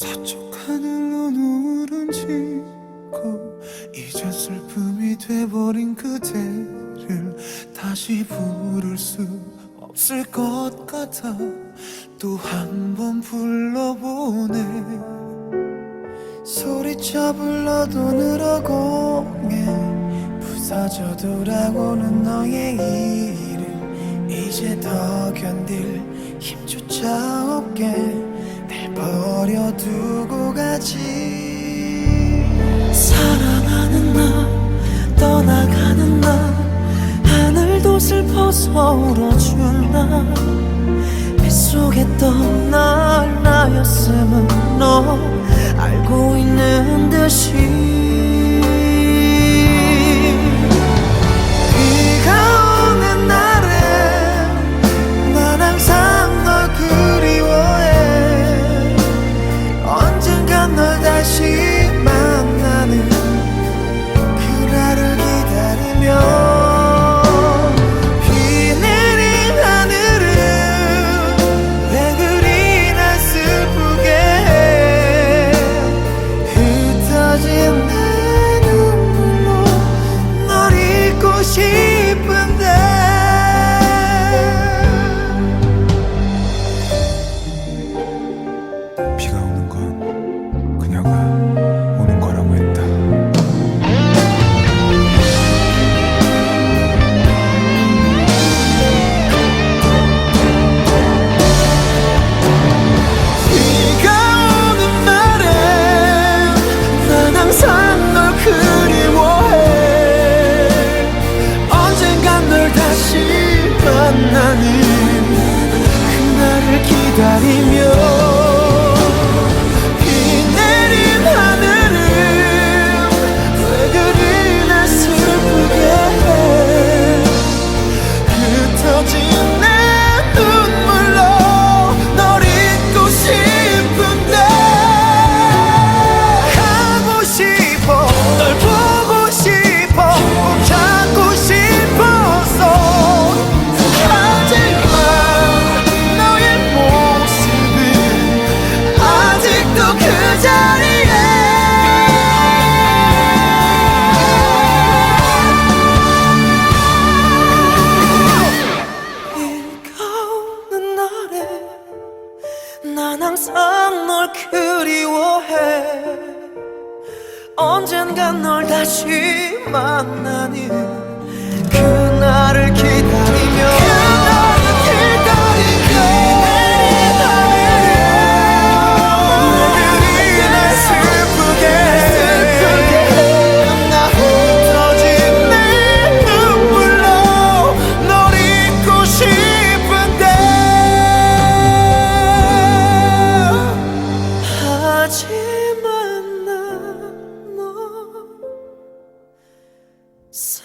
서쪽 하늘로 노을은 지고 이제 슬픔이 돼버린 그대를 다시 부를 수 없을 것 같아 또 한 번 불러보네. 소리쳐 불러도 늘어공에 부서져 돌아오는 너의 이름 이제 더 견딜 힘조차 없게. 날 버려두고 가지. 사랑하는 나 떠나가는 나 하늘도 슬퍼서 울어준다 뱃속에 떠날 나였음은 너 알고 있는 듯이 널 만나는 그날을 기다리며 항상 널 그리워해. 언젠간 널 다시 만나는 그날을 기다리며 사